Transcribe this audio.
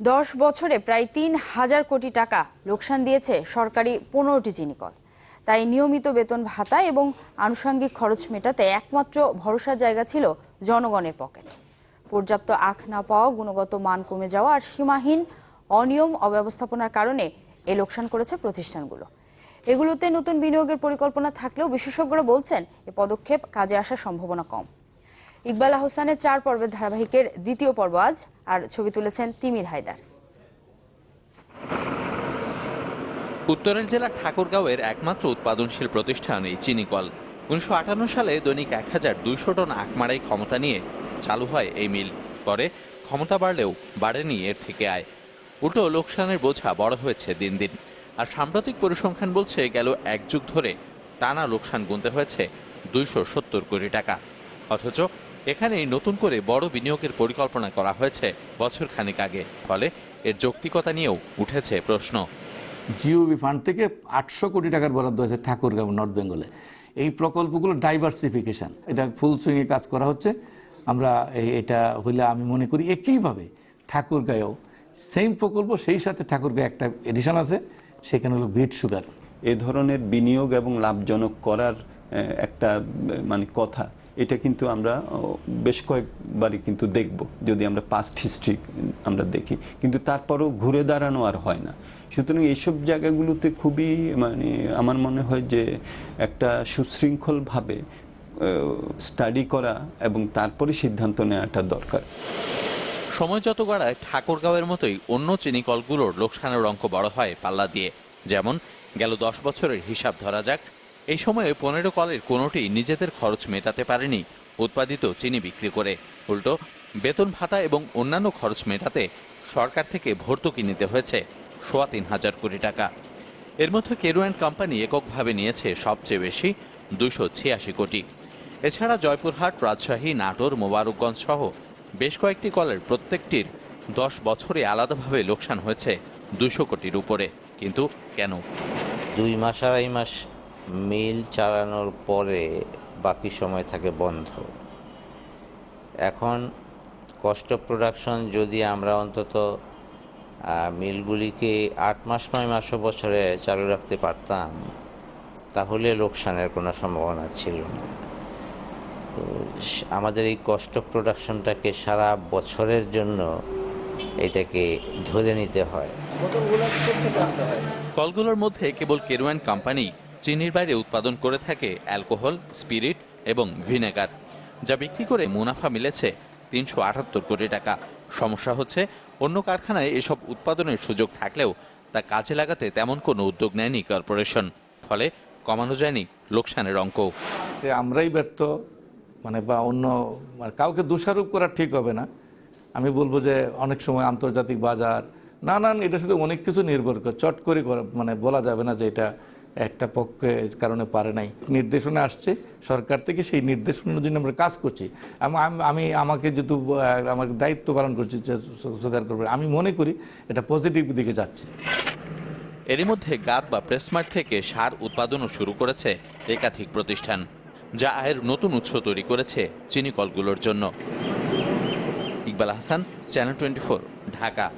দশ বছরে প্রায় তিন হাজার কোটি টাকা লোকসান দিয়েছে সরকারি পনেরোটি চিনিকল তাই নিয়মিত বেতন ভাতা এবং আনুষঙ্গিক খরচ মেটাতে একমাত্র ভরসার জায়গা ছিল জনগণের পকেট। পর্যাপ্ত আখ না পাওয়া, গুণগত মান কমে যাওয়া আর সীমাহীন অনিয়ম অব্যবস্থাপনার কারণে এ লোকসান করেছে প্রতিষ্ঠানগুলো। এগুলোতে নতুন বিনিয়োগের পরিকল্পনা থাকলেও বিশেষজ্ঞরা বলছেন, এ পদক্ষেপ কাজে আসার সম্ভাবনা কম। ইকবাল আহসানের চার পর্বের ধারাবাহিকের দ্বিতীয় পর্ব আজ, আর ছবি তুলেছেন তিমির হায়দার। উত্তরের জেলা ঠাকুরগাঁওয়ের একমাত্র উৎপাদনশীল প্রতিষ্ঠান এই চিনিকল। উনিশশো আটান্ন সালে দৈনিক এক হাজার দুইশো টন আখমারাই ক্ষমতা নিয়ে চালু হয় এই মিল। পরে ক্ষমতা বাড়লেও বাড়েনি এর থেকে আয়। উল্টো লোকসানের বোঝা বড় হয়েছে দিন দিন। আর সাম্প্রতিক পরিসংখ্যান বলছে গেল এক যুগ ধরে টানা লোকসান গুনতে হয়েছে দুইশো সত্তর কোটি টাকা। অথচ এখানেই নতুন করে বড় বিনিয়োগের পরিকল্পনা করা হয়েছে বছর খানেক আগে। ফলে এর যৌক্তিকতা নিয়েও উঠেছে প্রশ্ন। জিওবি ফান্ড থেকে আটশো কোটি টাকার বরাদ্দ হয়েছে ঠাকুরগাঁও নর্থ বেঙ্গলে। এই প্রকল্পগুলো ডাইভার্সিফিকেশন। এটা ফুল সুইংয়ে কাজ করা হচ্ছে। আমরা এই- এটা হইলে আমি মনে করি একইভাবে ঠাকুরগাঁও সেম প্রকল্প সেই সাথে ঠাকুরগাঁও একটা এডিশন আছে সেখানে হলো বিট সুগার। এ ধরনের বিনিয়োগ এবং লাভজনক করার একটা মানে কথা। এটা কিন্তু আমরা বেশ কয়েকবারই কিন্তু দেখব, যদি আমরা পাস্ট হিস্ট্রি আমরা দেখি। কিন্তু তারপরও ঘুরে দাঁড়ানো আর হয় না। সুতরাং এইসব জায়গাগুলোতে খুবই মানে আমার মনে হয় যে একটা সুশৃঙ্খলভাবে স্টাডি করা এবং তারপরে সিদ্ধান্ত নেওয়াটা দরকার। সময় যত গড়ায় ঠাকুরগাঁওয়ের মতোই অন্য চিনিকলগুলোর লোকসানের অঙ্ক বড় হয় পাল্লা দিয়ে। যেমন, গেল দশ বছরের হিসাব ধরা যাক এই সময়ে পনেরো কলের কোনোটি নিজেদের খরচ মেটাতে পারেনি উৎপাদিত চিনি বিক্রি করে। উল্টো, বেতন ভাতা এবং অন্যান্য খরচ মেটাতে সরকার থেকে ভর্তুকি নিতে হয়েছে, সোয়া তিন হাজার কোটি টাকা। এর মধ্যে কেরুয়ান কোম্পানি এককভাবে নিয়েছে সবচেয়ে বেশি দুশো ছিয়াশি কোটি। এছাড়া জয়পুরহাট, রাজশাহী, নাটোর, মোবারকগঞ্জ সহ বেশ কয়েকটি কলের প্রত্যেকটির দশ বছরে আলাদাভাবে লোকসান হয়েছে দুশো কোটির উপরে। কিন্তু কেন? দুই মাস আড়াই মাস মিল চালানোর পরে বাকি সময় থাকে বন্ধ। এখন কষ্ট প্রোডাকশন যদি আমরা অন্তত মিলগুলিকে আট মাস, নয় মাস বছরে চালু রাখতে পারতাম, তাহলে লোকসানের কোনো সম্ভাবনা ছিল না। তো আমাদের এই কষ্ট প্রোডাকশনটাকে সারা বছরের জন্য এটাকে ধরে নিতে হয়। কলগুলোর মধ্যে কেবল কেরুয়ান কোম্পানি চিনির বাইরে উৎপাদন করে থাকে অ্যালকোহল, স্পিরিট এবং ভিনেগার, যা বিক্রি করে মুনাফা মিলেছে তিনশো আটাত্তর কোটি টাকা। সমস্যা হচ্ছে, অন্য কারখানায় এসব উৎপাদনের সুযোগ থাকলেও তা কাজে লাগাতে তেমন কোনো উদ্যোগ নেয়নি কর্পোরেশন, ফলে কমানো যায়নি লোকসানের অঙ্ক যে আমরাই ব্যর্থ মানে বা অন্য মানে কাউকে দোষারোপ করা ঠিক হবে না। আমি বলব যে অনেক সময় আন্তর্জাতিক বাজার, নানান, এটা শুধু অনেক কিছু নির্ভর করে, চট করে মানে বলা যাবে না যে এটা একটা পক্ষে কারণে পারে নাই। নির্দেশনা আসছে, সরকার থেকে সেই নির্দেশনার জন্য আমরা কাজ করছি। আম- আম- আমি আমাকে যেহেতু আমার দায়িত্ব পালন করছি, যে স্বীকার করবে, আমি মনে করি এটা পজিটিভ দিকে যাচ্ছে। এরই মধ্যে গাদ বা প্রেসমার্ট থেকে সার উৎপাদনও শুরু করেছে একাধিক প্রতিষ্ঠান, যা আয়ের নতুন উৎস তৈরি করেছে চিনি কলগুলোর জন্য। Iqbal Hasan channel twenty Dhaka.